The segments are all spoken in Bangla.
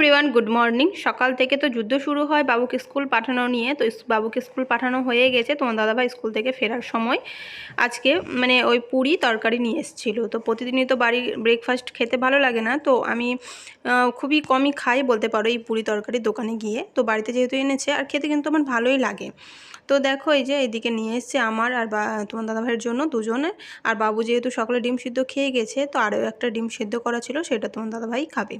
এভরিওয়ান গুড মর্নিং সকাল থেকে তো যুদ্ধ শুরু হয় বাবুকে স্কুল পাঠানো নিয়ে। তো বাবুকে স্কুল পাঠানো হয়ে গেছে। তোমার দাদাভাই স্কুল থেকে ফেরার সময় আজকে মানে ওই পুরি তরকারি নিয়ে এসেছিল। তো প্রতিদিনই তো বাড়ির ব্রেকফাস্ট খেতে ভালো লাগে না। তো আমি খুবই কমই খাই বলতে পারো এই পুরি তরকারি দোকানে গিয়ে। তো বাড়িতে যেহেতু এনেছে, আর খেতে কিন্তু আমার ভালোই লাগে। তো দেখো এই যে এদিকে নিয়ে এসছে আমার আর বা, তোমার দাদাভাইয়ের জন্য দুজনে। আর বাবু যেহেতু সকালে ডিম সিদ্ধ খেয়ে গেছে, তো আরও একটা ডিম সিদ্ধ করা ছিল, সেটা তোমার দাদাভাই খাবে।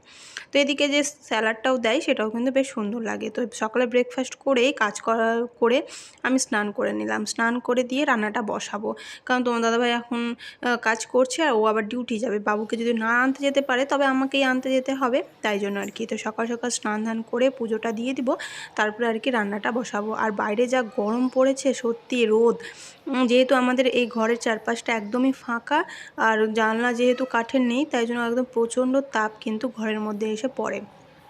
তো এদিকে যে স্যালাডটাও দেয়, সেটাও কিন্তু বেশ সুন্দর লাগে। তো সকালে ব্রেকফাস্ট করে কাজ করা, করে আমি স্নান করে নিলাম। স্নান করে দিয়ে রান্নাটা বসাবো। কারণ তোমার দাদাভাই এখন কাজ করছে আর ও আবার ডিউটি যাবে। বাবুকে যদি না আনতে যেতে পারে, তবে আমাকেই আনতে যেতে হবে। তাই জন্য আর কি। তো সকাল সকাল স্নান ধান করে পুজোটা দিয়ে দিব। তারপরে আর কি রান্নাটা বসাবো। আর বাইরে যা গরম পড়েছে, সত্যি রোদ। যেহেতু আমাদের এই ঘরের চারপাশটা একদমই ফাঁকা, আর জানলা যেহেতু কাঠের নেই, তাই জন্য একদম প্রচণ্ড তাপ কিন্তু ঘরের মধ্যে এসে পড়ে।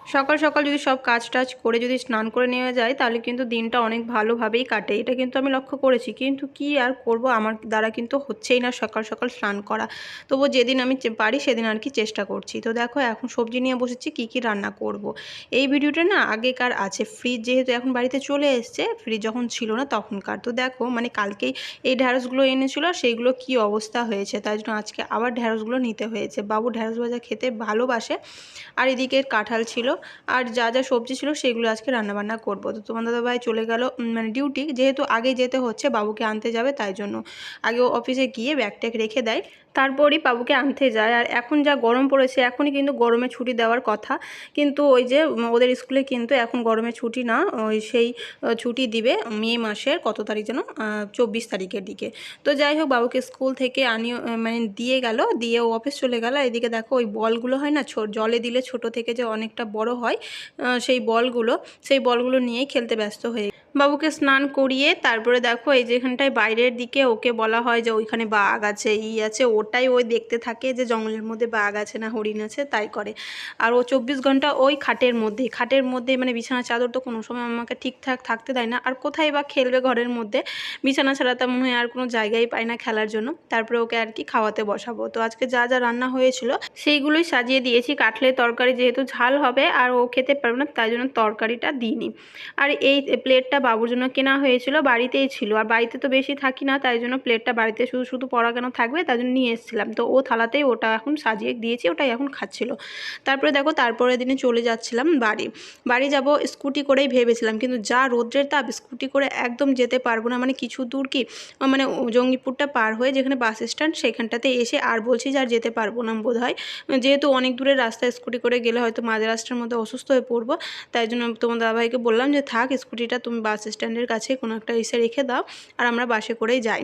সকাল সকাল যদি সব কাজ টাজ করে যদি স্নান করে নেওয়া যায়, তাহলে কিন্তু দিনটা অনেক ভালোভাবেই কাটে। এটা কিন্তু আমি লক্ষ্য করেছি। কিন্তু কি আর করব? আমার দ্বারা কিন্তু হচ্ছেই না সকাল সকাল স্নান করা। তবু যেদিন আমি পারি সেদিন আর কি চেষ্টা করছি। তো দেখো, এখন সবজি নিয়ে বসেছি, কি কি রান্না করব। এই ভিডিওটা না আগেকার আছে। ফ্রিজ যেহেতু এখন বাড়িতে চলে এসছে ফ্রিজ যখন ছিল না তখনকার। তো দেখো মানে কালকেই এই ঢ্যাঁড়সগুলো এনেছিল, সেইগুলো কি অবস্থা হয়েছে? তাই জন্য আজকে আবার ঢ্যাঁড়সগুলো নিতে হয়েছে। বাবু ঢ্যাঁড়স ভাজা খেতে ভালোবাসে। আর এদিকে কাঁঠাল ছিল আর যা যা সবজি ছিল সেগুলো আজকে রান্নাবান্না করব। তো তোমার দাদাভাই চলে গেল মানে ডিউটি যেহেতু আগে যেতে হচ্ছে, বাবুকে আনতে যাবে, তাই জন্য আগে অফিসে গিয়ে ব্যাগ ট্যাগ রেখে দেয়। তারপরই বাবুকে আনতে যায়। আর এখন যা গরম পড়েছে, এখনই কিন্তু গরমে ছুটি দেওয়ার কথা। কিন্তু ওই যে ওদের স্কুলে কিন্তু এখন গরমে ছুটি না, ওই সেই ছুটি দিবে মে মাসের কত তারিখ যেন চব্বিশ তারিখের দিকে। তো যাই হোক, বাবুকে স্কুল থেকে আনিয়ে মানে দিয়ে গেল, দিয়ে ও অফিস চলে গেল। এদিকে দেখো, ওই বলগুলো হয় না জলে দিলে ছোট থেকে যে অনেকটা বড় হয় সেই বলগুলো সেই বলগুলো নিয়েই খেলতে ব্যস্ত হয়ে বাবুকে স্নান করিয়ে তারপরে দেখো এই যেখানটায় বাইরের দিকে ওকে বলা হয় যে ওইখানে বাঘ আছে, ই আছে। ওটাই ওই দেখতে থাকে যে জঙ্গলের মধ্যে বাঘ আছে না হরিণ আছে, তাই করে। আর ও চব্বিশ ঘণ্টা ওই খাটের মধ্যে খাটের মধ্যে মানে বিছানা চাদর তো কোনো সময় আমাকে ঠিকঠাক থাকতে দেয় না। আর কোথায় বা খেলবে ঘরের মধ্যে? বিছানা ছাড়া তো মনে হয় আর কোনো জায়গায় পায় না খেলার জন্য। তারপরে ওকে আর কি খাওয়াতে বসাবো। তো আজকে যা যা রান্না হয়েছিল সেইগুলোই সাজিয়ে দিয়েছি। কাটলের তরকারি যেহেতু ঝাল হবে আর ও খেতে পারবে না, তাই জন্য তরকারিটা দিইনি। আর এই প্লেটটা বাবুর জন্য কেনা হয়েছিল, বাড়িতেই ছিল। আর বাড়িতে তো বেশি থাকি না, তাই জন্য প্লেটটা বাড়িতে শুধু শুধু পড়া কেন থাকবে তাই জন্য নিয়ে এসেছিলাম। তো ও থালাতেই ওটা এখন সাজিয়ে দিয়েছি, ওটাই এখন খাচ্ছিল। তারপরে দেখো, তারপরের দিনে চলে যাচ্ছিলাম বাড়ি। বাড়ি যাব স্কুটি করেই ভেবেছিলাম, কিন্তু যা রোদ্রের তাপ, স্কুটি করে একদম যেতে পারব না। মানে কিছু দূর কি মানে জঙ্গিপুরটা পার হয়ে যেখানে বাস স্ট্যান্ড, সেখানটাতে এসে আর বলছি যে আর যেতে পারব না বোধ হয় যেহেতু অনেক দূরের রাস্তায় স্কুটি করে গেলে হয়তো মাঝ রাস্তার মধ্যে অসুস্থ হয়ে পড়ব, তাই জন্য তোমার দাদাভাইকে বললাম যে থাক, স্কুটিটা তুমি বাস স্ট্যান্ডের কাছে কোনো একটা এসে রেখে দাও আর আমরা বাসে করেই যাই।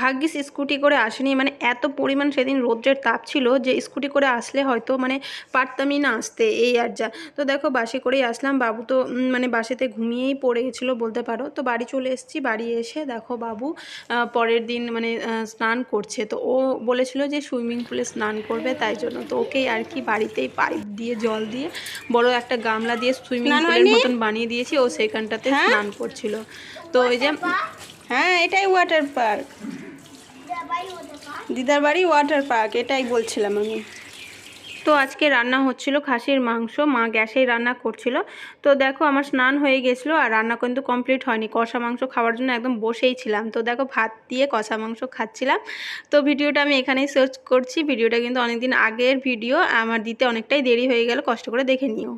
ভাগ্যিস স্কুটি করে আসেনি মানে এত পরিমাণ সেদিন রৌদ্রের তাপ ছিল যে স্কুটি করে আসলে হয়তো মানে পারতামই না আসতে এই আর যা। তো দেখো বাসে করেই আসলাম, বাবু তো মানে বাসেতে ঘুমিয়েই পড়ে গেছিল বলতে পারো। তো বাড়ি চলে এসেছি, বাড়ি এসে দেখো বাবু পরের দিন মানে স্নান করছে। তো ও বলেছিল যে সুইমিং পুলে স্নান করবে, তাই জন্য তো ওকেই আর কি বাড়িতেই পাইপ দিয়ে জল দিয়ে বড় একটা গামলা দিয়ে সুইমিং পুলের মতন বানিয়ে দিয়েছি ও সেখানটাতে হ্যাঁ? স্নান করছিল। তো ওই যে হ্যাঁ এটাই ওয়াটার পার্ক দিদার বাড়ি ওয়াটার পার্ক এটাই বলছিলাম আমি। তো আজকে রান্না হচ্ছিল খাসির মাংস, মা গ্যাসেই রান্না করছিল। তো দেখো আমার স্নান হয়ে গেছিল আর রান্না কিন্তু কমপ্লিট হয়নি। কষা মাংস খাওয়ার জন্য একদম বসেই ছিলাম। তো দেখো ভাত দিয়ে কষা মাংস খাচ্ছিলাম। তো ভিডিওটা আমি এখানেই সার্চ করছি। ভিডিওটা কিন্তু অনেকদিন আগের ভিডিও। আমার দিতে অনেকটাই দেরি হয়ে গেল। কষ্ট করে দেখে নিও।